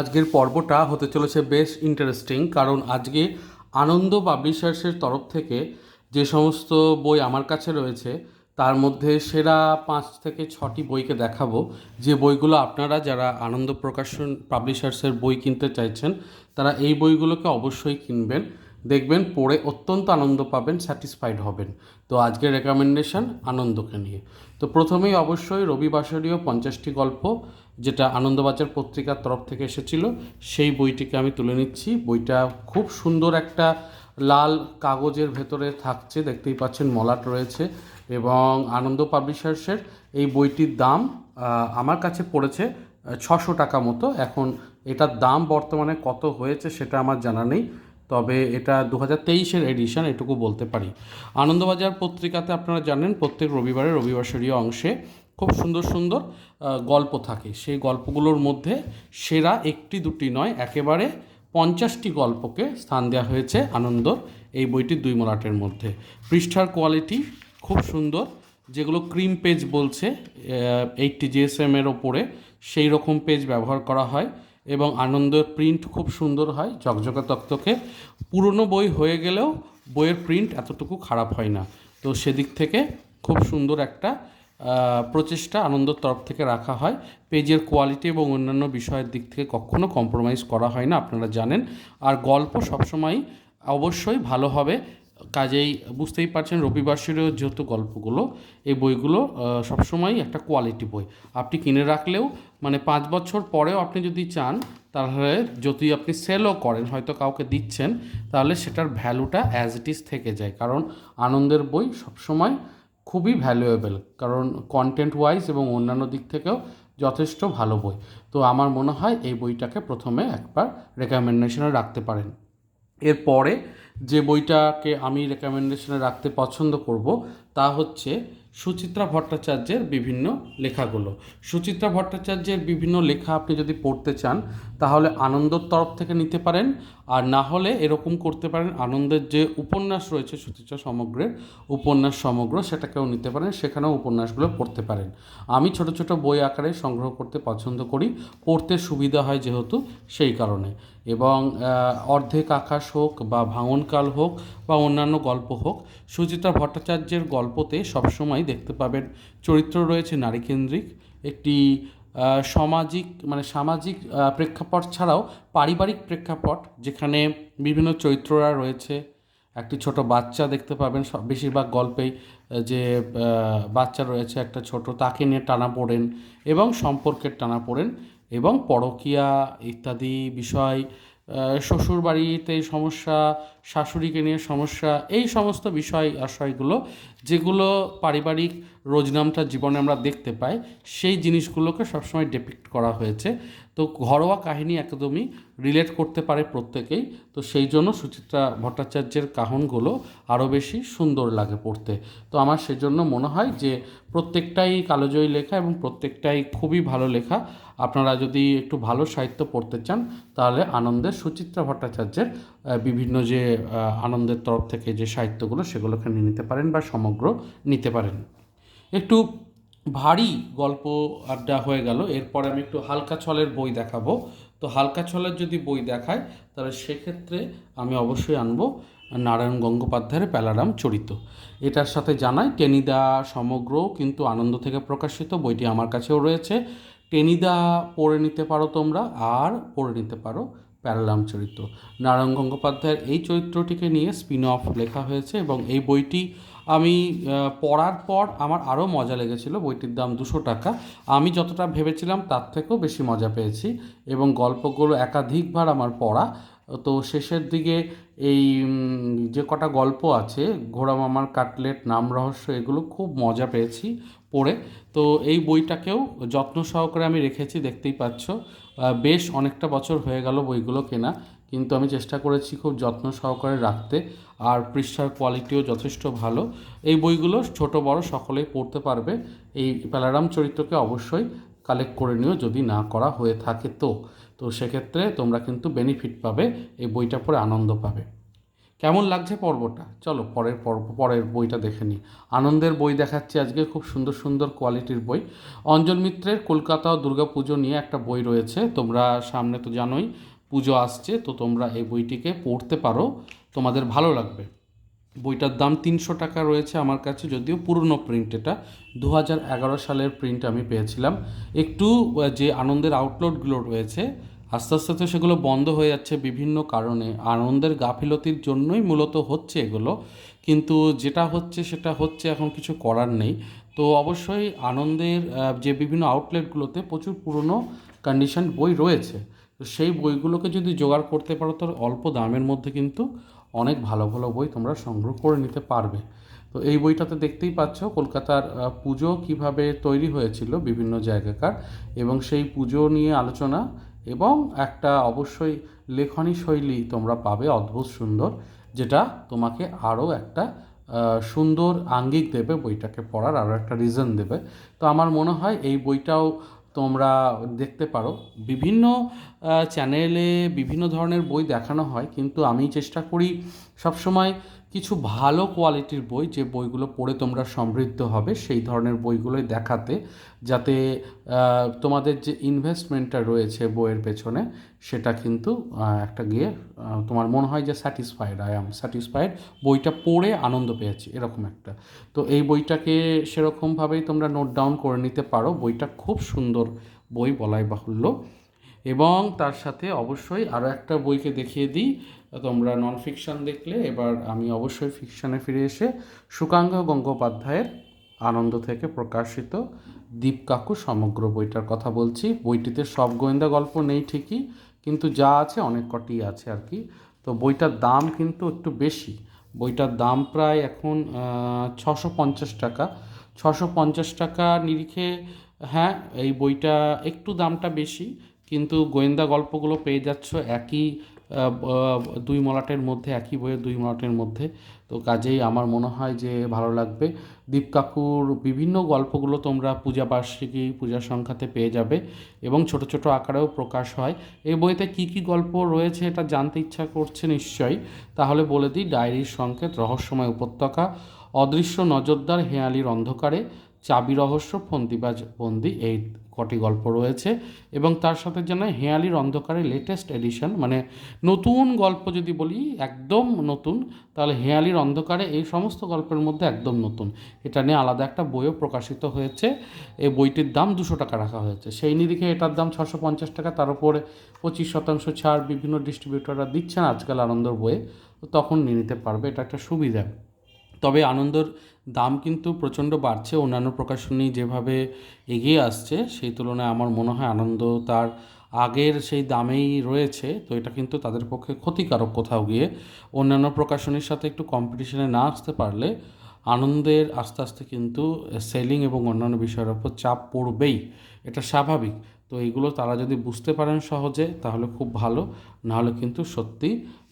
আজকের পর্বটা হতে চলেছে বেশ ইন্টারেস্টিং কারণ আজকে আনন্দ পাবলিশার্সের তরফ থেকে যে সমস্ত বই আমার কাছে রয়েছে, তার মধ্যে সেরা পাঁচ থেকে ছটি বইকে দেখাবো। যে বইগুলো আপনারা যারা আনন্দ প্রকাশন পাবলিশার্সের বই কিনতে চাইছেন, তারা এই বইগুলোকে অবশ্যই কিনবেন। দেখবেন পড়ে অত্যন্ত আনন্দ পাবেন স্যাটিসফাইড হবেন। তো আজকের রেকমেন্ডেশন আনন্দকে নিয়ে। তো প্রথমেই অবশ্যই রবিবাসরীয় পঞ্চাশটি গল্প, যেটা আনন্দবাজার পত্রিকার তরফ থেকে এসেছিল, সেই বইটিকে আমি তুলে নিচ্ছি। বইটা খুব সুন্দর একটা লাল কাগজের ভেতরে থাকছে, দেখতেই পাচ্ছেন মলাট রয়েছে এবং আনন্দ পাবলিশার্সের এই বইটির দাম আমার কাছে পড়েছে ছশো টাকা মতো। এখন এটার দাম বর্তমানে কত হয়েছে সেটা আমার জানা নেই। তবে এটা দু হাজার তেইশের এডিশন এটুকু বলতে পারি। আনন্দবাজার পত্রিকাতে আপনারা জানেন, প্রত্যেক রবিবারে রবিবাসরীয় অংশে খুব সুন্দর সুন্দর গল্প থাকে। সেই গল্পগুলোর মধ্যে সেরা একটি দুটি নয়, একেবারে পঞ্চাশটি গল্পকে স্থান দেওয়া হয়েছে আনন্দর এই বইটির দুই মলাটের মধ্যে। পৃষ্ঠার কোয়ালিটি খুব সুন্দর, যেগুলো ক্রিম পেজ বলছে এইটটি জিএসএমের ওপরে সেই রকম পেজ ব্যবহার করা হয়। এবং আনন্দের প্রিন্ট খুব সুন্দর হয়, ঝকঝকে তক্তকে। পুরনো বই হয়ে গেলেও বইয়ের প্রিন্ট এতটুকু খারাপ হয় না। তো সেদিক থেকে খুব সুন্দর একটা প্রচেষ্টা আনন্দর তরফ থেকে রাখা হয়। পেজের কোয়ালিটি এবং অন্যান্য বিষয়ের দিক থেকে কখনো কম্প্রোমাইজ করা হয় না, আপনারা জানেন। আর গল্প সবসময় অবশ্যই ভালো হবে। কাজেই বুঝতেই পারছেন রবিবাসীরও যেহেতু গল্পগুলো, এই বইগুলো সবসময়ই একটা কোয়ালিটি বই। আপনি কিনে রাখলেও মানে পাঁচ বছর পরেও আপনি যদি চান, তাহলে যদি আপনি সেলও করেন, হয়তো কাউকে দিচ্ছেন, তাহলে সেটার ভ্যালুটা অ্যাজ ইট ইজ থেকে যায়। কারণ আনন্দের বই সবসময় খুবই ভ্যালুয়েবল কারণ কন্টেন্ট ওয়াইজ এবং অন্যান্য দিক থেকেও যথেষ্ট ভালো বই। তো আমার মনে হয় এই বইটাকে প্রথমে একবার রেকমেন্ডেশনে রাখতে পারেন। এরপরে যে বইটাকে আমি রেকমেন্ডেশনে রাখতে পছন্দ করব, তা হচ্ছে সুচিত্রা ভট্টাচার্যের বিভিন্ন লেখাগুলো। সুচিত্রা ভট্টাচার্যের বিভিন্ন লেখা আপনি যদি পড়তে চান, তাহলে আনন্দর তরফ থেকে নিতে পারেন। আর না হলে এরকম করতে পারেন আনন্দের যে উপন্যাস রয়েছে সুচিত্রা সমগ্রের উপন্যাস সমগ্র সেটাকেও নিতে পারেন, সেখানেও উপন্যাসগুলো পড়তে পারেন। আমি ছোট ছোট বই আকারে সংগ্রহ করতে পছন্দ করি, পড়তে সুবিধা হয় যেহেতু সেই কারণে। এবং অর্ধেক আকাশ হোক বা ভাঙনকাল হোক বা অন্যান্য গল্প হোক, সুচিত্রা ভট্টাচার্যের গল্পতে সবসময় দেখতে পাবেন চরিত্র রয়েছে নারীকেন্দ্রিক একটি সামাজিক মানে সামাজিক প্রেক্ষাপট ছাড়াও পারিবারিক প্রেক্ষাপট, যেখানে বিভিন্ন চরিত্ররা রয়েছে। একটি ছোট বাচ্চা দেখতে পাবেন সব বেশিরভাগ গল্পেই যে বাচ্চা রয়েছে একটা ছোট, তাকে নিয়ে টানা পড়েন এবং সম্পর্কের টানা পড়েন এবং পরকীয়া ইত্যাদি বিষয় শ্বশুর বাড়িতে সমস্যা, শাশুড়িকে নিয়ে সমস্যা, এই সমস্ত বিষয় আশয়গুলো যেগুলো পারিবারিক রোজনামটা জীবনে আমরা দেখতে পাই, সেই জিনিসগুলোকে সবসময় ডেপিক্ট করা হয়েছে। তো ঘরোয়া কাহিনী একদমই রিলেট করতে পারে প্রত্যেকেই। তো সেই জন্য সুচিত্রা ভট্টাচার্যের কাহনগুলো আরও বেশি সুন্দর লাগে পড়তে। তো আমার সেজন্য মনে হয় যে প্রত্যেকটাই কালোজয়ী লেখা এবং প্রত্যেকটাই খুবই ভালো লেখা। আপনারা যদি একটু ভালো সাহিত্য পড়তে চান, তাহলে আনন্দের সুচিত্রা ভট্টাচার্যের বিভিন্ন যে আনন্দের তরফ থেকে যে সাহিত্যগুলো, সেগুলোকে নিয়ে নিতে পারেন বা সমগ্র নিতে পারেন। একটু ভারী গল্প আড্ডা হয়ে গেল। এরপরে আমি একটু হালকা ছলের বই দেখাবো। তো হালকা ছলের যদি বই দেখায়, তাহলে সেক্ষেত্রে আমি অবশ্যই আনব নারায়ণ গঙ্গোপাধ্যায়ের প্যালারাম চরিত এটার সাথে জানাই, টেনিদা সমগ্র কিন্তু আনন্দ থেকে প্রকাশিত, বইটি আমার কাছেও রয়েছে। টেনিদা পড়ে নিতে পারো তোমরা, আর পড়ে নিতে পারো প্যারালাম চরিত্র। নারায়ণ গঙ্গোপাধ্যায়ের এই চরিত্রটিকে নিয়ে স্পিন অফ লেখা হয়েছে এবং এই বইটি আমি পড়ার পর আমার আরও মজা লেগেছিল বইটির দাম দুশো টাকা। আমি যতটা ভেবেছিলাম তার থেকেও বেশি মজা পেয়েছি এবং গল্পগুলো একাধিকবার আমার পড়া। তো শেষের দিকে এই যে কটা গল্প আছে, ঘোড়া মামার কাটলেট, নাম রহস্য, এগুলো খুব মজা পেয়েছি পড়ে। তো এই বইটাকেও যত্ন সহকারে আমি রেখেছি, দেখতেই পাচ্ছ। বেশ অনেকটা বছর হয়ে গেল বইগুলো কেনা। কিন্তু আমি চেষ্টা করেছি খুব যত্ন সহকারে রাখতে, আর পৃষ্ঠার কোয়ালিটিও যথেষ্ট ভালো। এই বইগুলো ছোট বড় সকলেই পড়তে পারবে। এই প্যালারাম চরিত্রকে অবশ্যই কালেক্ট করে নিও যদি না করা হয়ে থাকে তো। তো সেক্ষেত্রে তোমরা কিন্তু বেনিফিট পাবে, এই বইটা পড়ে আনন্দ পাবে। কেমন লাগছে পর্বটা? চলো পরের পর্ব, পরের বইটা দেখে নিই। আনন্দের বই দেখাচ্ছি আজকে, খুব সুন্দর সুন্দর কোয়ালিটির বই। অঞ্জন মিত্রের কলকাতা ও দুর্গা পুজো নিয়ে একটা বই রয়েছে, তোমরা সামনে তো জানোই পুজো আসছে, তো তোমরা এই বইটিকে পড়তে পারো। তোমাদের ভালো লাগবে। বইটার দাম তিনশো টাকা রয়েছে আমার কাছে, যদিও পুরনো প্রিন্ট এটা। দু হাজার এগারো সালের প্রিন্ট আমি পেয়েছিলাম। একটু যে আনন্দের আউটলেটগুলো রয়েছে, আস্তে আস্তে তো সেগুলো বন্ধ হয়ে যাচ্ছে বিভিন্ন কারণে। আনন্দের গাফিলতির জন্যই মূলত হচ্ছে এগুলো। কিন্তু যেটা হচ্ছে, সেটা হচ্ছে এখন কিছু করার নেই। তো অবশ্যই আনন্দের যে বিভিন্ন আউটলেটগুলোতে প্রচুর পুরনো কন্ডিশন বই রয়েছে। তো সেই বইগুলোকে যদি জোগাড় করতে পারো তো অল্প দামের মধ্যে কিন্তু অনেক ভালো ভালো বই তোমরা সংগ্রহ করে নিতে পারবে। তো এই বইটাতে দেখতেই পাচ্ছ কলকাতার পুজো কীভাবে তৈরি হয়েছিল বিভিন্ন জায়গাকার এবং সেই পুজো নিয়ে আলোচনা এবং একটা অবশ্যই লেখনী শৈলী তোমরা পাবে, অদ্ভুত সুন্দর, যেটা তোমাকে আরও একটা সুন্দর আঙ্গিক দেবে বইটাকে পড়ার, আরও একটা রিজন দেবে। তো আমার মনে হয় এই বইটাও তোমরা দেখতে পারো। বিভিন্ন চ্যানেলে বিভিন্ন ধরনের বই দেখানো হয়, কিন্তু আমি চেষ্টা করি সবসময় কিছু ভালো কোয়ালিটির বই যে বইগুলো পড়ে তোমরা সমৃদ্ধ হবে, সেই ধরনের বইগুলোই দেখাতে যাতে তোমাদের যে ইনভেস্টমেন্টটা রয়েছে বইয়ের পেছনে, সেটা কিন্তু একটা গিয়ে তোমার মনে হয় যে স্যাটিসফাইড আই অ্যাম স্যাটিসফাইড বইটা পড়ে আনন্দ পেয়েছি, এরকম একটা। তো এই বইটাকে সেরকমভাবেই তোমরা নোট ডাউন করে নিতে পারো, বইটা খুব সুন্দর বই, বলাই বাহুল্য। এবং তার সাথে অবশ্যই আরও একটা বইকে দেখিয়ে দিই তোমরা নন ফিকশন দেখলে, এবার আমি অবশ্যই ফিকশনে ফিরে এসে সুকাঙ্গ গঙ্গোপাধ্যায়ের আনন্দ থেকে প্রকাশিত দীপ কাকু সমগ্র বইটার কথা বলছি। বইটিতে সব গোয়েন্দা গল্প নেই ঠিকই, কিন্তু যা আছে অনেক কটি আছে আর কি। তো বইটার দাম কিন্তু একটু বেশি। বইটার দাম প্রায় এখন ছশো পঞ্চাশ টাকা। ছশো পঞ্চাশ টাকা নিরিখে হ্যাঁ এই বইটা একটু দামটা বেশি, কিন্তু গোয়েন্দা গল্পগুলো পেয়ে যাচ্ছ একই দুই মলাটের মধ্যে, একই বইয়ের দুই মলাটের মধ্যে। তো কাজেই আমার মনে হয় যে ভালো লাগবে। দীপ কাকুর বিভিন্ন গল্পগুলো তোমরা পূজা বার্ষিকী, পূজা সংখ্যাতে পেয়ে যাবে এবং ছোট ছোট আকারেও প্রকাশ হয়। এই বইতে কী কী গল্প রয়েছে এটা জানতে ইচ্ছা করছে নিশ্চয়ই। তাহলে বলে দিই, ডায়েরির সংকেত, রহস্যময় উপত্যকা, অদৃশ্য নজরদার হেঁয়ালির অন্ধকারে চাবি রহস্য, ফন্দিবাজ বন্দি, এই কটি গল্প রয়েছে। এবং তার সাথে যেন হেয়ালির অন্ধকারে লেটেস্ট এডিশন মানে নতুন গল্প যদি বলি, একদম নতুন, তাহলে হেয়ালির অন্ধকারে এই সমস্ত গল্পের মধ্যে একদম নতুন। এটা নিয়ে আলাদা একটা বইও প্রকাশিত হয়েছে। এই বইটির দাম দুশো টাকা রাখা হয়েছে। সেই নিরিখে এটার দাম ছশো পঞ্চাশ টাকা, তার উপরে পঁচিশ শতাংশ ছাড় বিভিন্ন ডিস্ট্রিবিউটররা দিচ্ছেন আজকাল আনন্দর বইয়ে। তো তখন নিয়ে নিতে পারবে, এটা একটা সুবিধা। তবে আনন্দর দাম কিন্তু প্রচণ্ড বাড়ছে। অন্যান্য প্রকাশনী যেভাবে এগিয়ে আসছে, সেই তুলনায় আমার মনে হয় আনন্দ তার আগের সেই দামেই রয়েছে। তো এটা কিন্তু তাদের পক্ষে ক্ষতিকারক কোথাও গিয়ে। অন্যান্য প্রকাশনীর সাথে একটু কম্পিটিশনে না আসতে পারলে আনন্দের আস্তে আস্তে কিন্তু সেলিং এবং অন্যান্য বিষয়ের ওপর চাপ পড়বেই। এটা স্বাভাবিক। তো এইগুলো তারা যদি বুঝতে পারেন সহজে, তাহলে খুব ভালো। নাহলে কিন্তু সত্যি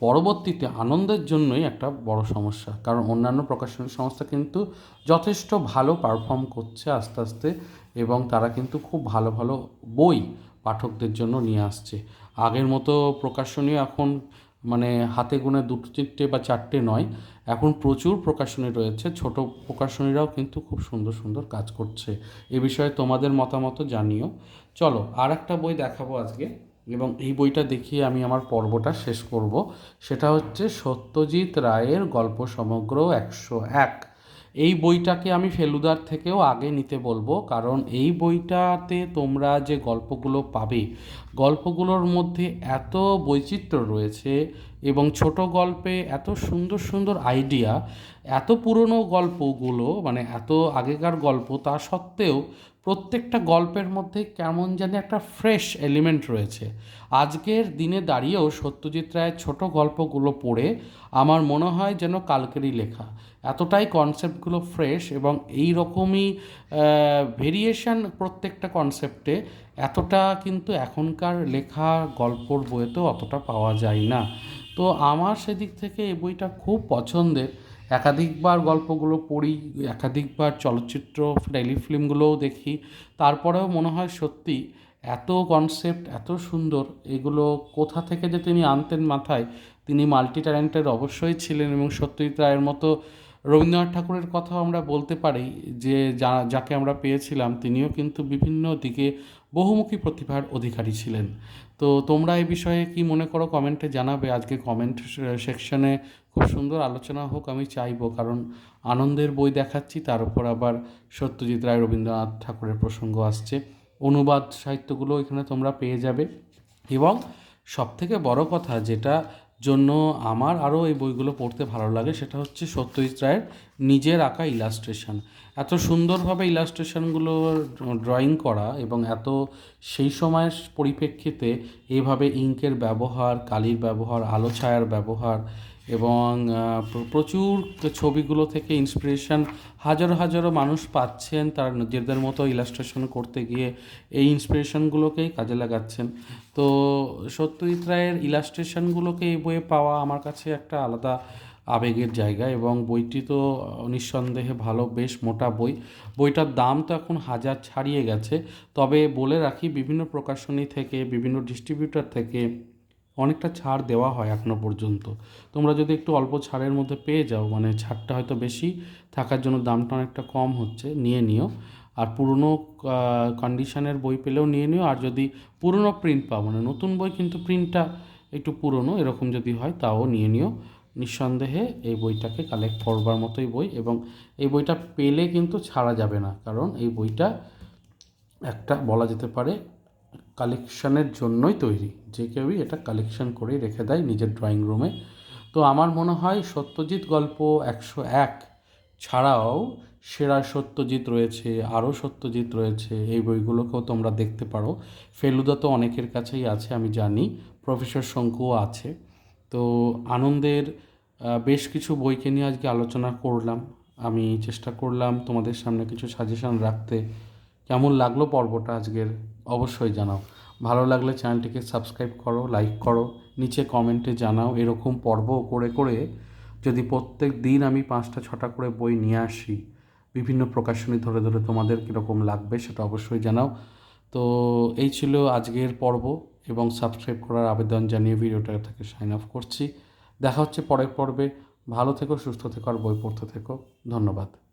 পরবর্তীতে আনন্দের জন্যই একটা বড় সমস্যা। কারণ অন্যান্য প্রকাশনী সংস্থা কিন্তু যথেষ্ট ভালো পারফর্ম করছে আস্তে আস্তে এবং তারা কিন্তু খুব ভালো ভালো বই পাঠকদের জন্য নিয়ে আসছে। আগের মতো প্রকাশনী এখন মানে হাতে গুনে দুটো তিনটে বা চারটে নয়, এখন প্রচুর প্রকাশনী রয়েছে। ছোট প্রকাশনীরাও কিন্তু খুব সুন্দর সুন্দর কাজ করছে। এ বিষয়ে তোমাদের মতামত জানিও। চলো আর একটা বই দেখাবো আজকে। এবং এই বইটা দেখিয়ে আমি আমার পর্বটা শেষ করব। সেটা হচ্ছে সত্যজিৎ রায়ের গল্প সমগ্র একশো এক। এই বইটাকে আমি ফেলুদার থেকেও আগে নিতে বলব, কারণ এই বইটাতে তোমরা যে গল্পগুলো পাবে, গল্পগুলোর মধ্যে এত বৈচিত্র্য রয়েছে এবং ছোট গল্পে এত সুন্দর সুন্দর আইডিয়া, এত পুরনো গল্পগুলো মানে এত আগেকার গল্প তা সত্ত্বেও প্রত্যেকটা গল্পের মধ্যে কেমন জানি একটা ফ্রেশ এলিমেন্ট রয়েছে। আজকের দিনে দাঁড়িয়েও সত্যজিৎ রায়ের ছোট গল্পগুলো পড়ে আমার মনে হয় যেন কালকেরই লেখা। এতটাই কনসেপ্টগুলো ফ্রেশ এবং এই রকমই ভেরিয়েশন প্রত্যেকটা কনসেপ্টে এতটা কিন্তু এখনকার লেখা গল্পর বইয়েতেও অতটা পাওয়া যায় না। তো আমার সেদিক থেকে এই বইটা খুব পছন্দের। একাধিকবার গল্পগুলো পড়ি, একাধিকবার চলচ্চিত্র টেলিফিল্মগুলোও দেখি। তারপরেও মনে হয় সত্যি এত কনসেপ্ট এত সুন্দর, এগুলো কোথা থেকে যে তিনি আনতেন মাথায়, তিনি মাল্টি ট্যালেন্টেড অবশ্যই ছিলেন এবং সত্যজিৎ রায়ের মতো রবীন্দ্রনাথ ঠাকুরের কথাও আমরা বলতে পারি যে যা, যাকে আমরা পেয়েছিলাম, তিনিও কিন্তু বিভিন্ন দিকে বহুমুখী প্রতিভার অধিকারী ছিলেন। তো তোমরা এই বিষয়ে কি মনে করো কমেন্টে জানাবে। আজকে কমেন্ট সেকশনে খুব সুন্দর আলোচনা হোক, আমি চাইব। কারণ আনন্দের বই দেখাচ্ছি, তার উপর আবার সত্যজিৎ রায়, রবীন্দ্রনাথ ঠাকুরের প্রসঙ্গ আসছে। অনুবাদ সাহিত্যগুলো এখানে তোমরা পেয়ে যাবে। এবং সবথেকে বড় কথা যেটা জন্য আমার আরও এই বইগুলো পড়তে ভালো লাগে, সেটা হচ্ছে সত্যজিৎ রায়ের নিজের আঁকা ইলাস্ট্রেশন এত সুন্দরভাবে ইলাস্ট্রেশনগুলো ড্রয়িং করা এবং এত সেই সময়ের পরিপ্রেক্ষিতে এভাবে ইঙ্কের ব্যবহার, কালির ব্যবহার, আলো ছায়ার ব্যবহার এবং প্রচুর ছবিগুলো থেকে ইন্সপিরেশন হাজারো হাজারো মানুষ পাচ্ছেন তারা নিজেদের মতো ইলাস্ট্রেশন করতে গিয়ে এই ইন্সপিরেশনগুলোকেই কাজে লাগাচ্ছেন। তো সত্যজিৎ রায়ের ইলাস্ট্রেশনগুলোকে এই বইয়ে পাওয়া আমার কাছে একটা আলাদা আবেগের জায়গা এবং বইটি তো নিঃসন্দেহে ভালো, বেশ মোটা বই। বইটার দাম তো এখন হাজার ছাড়িয়ে গেছে। তবে বলে রাখি, বিভিন্ন প্রকাশনী থেকে, বিভিন্ন ডিস্ট্রিবিউটর থেকে অনেকটা ছাড় দেওয়া হয় এখনও পর্যন্ত। তোমরা যদি একটু অল্প ছাড়ের মধ্যে পেয়ে যাও মানে ছাড়টা হয়তো বেশি, থাকার জন্য দামটা অনেকটা কম হচ্ছে, নিয়ে নিও। আর পুরনো কন্ডিশনের বই পেলেও নিয়ে নিও। আর যদি পুরনো প্রিন্ট পাও মানে নতুন বই কিন্তু প্রিন্টটা একটু পুরনো, এরকম যদি হয় তাও নিয়ে নিও। নিঃসন্দেহে এই বইটাকে কালেক্ট করবার মতোই বই এবং এই বইটা পেলে কিন্তু ছাড়া যাবে না। কারণ এই বইটা একটা বলা যেতে পারে কালেকশনের জন্যই তৈরি। যে কেউই এটা কালেকশন করে রেখে দেয় নিজের ড্রয়িং রুমে। তো আমার মনে হয় সত্যজিৎ গল্প একশো এক ছাড়াও সেরা সত্যজিৎ রয়েছে, আরও সত্যজিৎ রয়েছে, এই বইগুলোকেও তোমরা দেখতে পারো। ফেলুদা তো অনেকের কাছেই আছে, আমি জানি, প্রফেসর শঙ্কুও আছে। তো আনন্দের বেশ কিছু বইকে নিয়ে আজকে আলোচনা করলাম। আমি চেষ্টা করলাম তোমাদের সামনে কিছু সাজেশন রাখতে। কেমন লাগল পর্বটা আজকের? অবশ্যই জানাও। ভালো লাগলে চ্যানেলটিকে সাবস্ক্রাইব করো, লাইক করো, নিচে কমেন্টে জানাও এরকম পর্ব করে করে যদি প্রত্যেক দিন আমি পাঁচটা, ছটা করে বই নিয়ে আসি, বিভিন্ন প্রকাশনী ধরে ধরে তোমাদের কীরকম লাগবে সেটা অবশ্যই জানাও। তো এই ছিল আজকের পর্ব এবং সাবস্ক্রাইব করার আবেদন জানিয়ে ভিডিওটা থেকে সাইন অফ করছি। দেখা হচ্ছে পরের পর্বে। ভালো থেকো, সুস্থ থেকো আর বই পড়তে থেকো। ধন্যবাদ।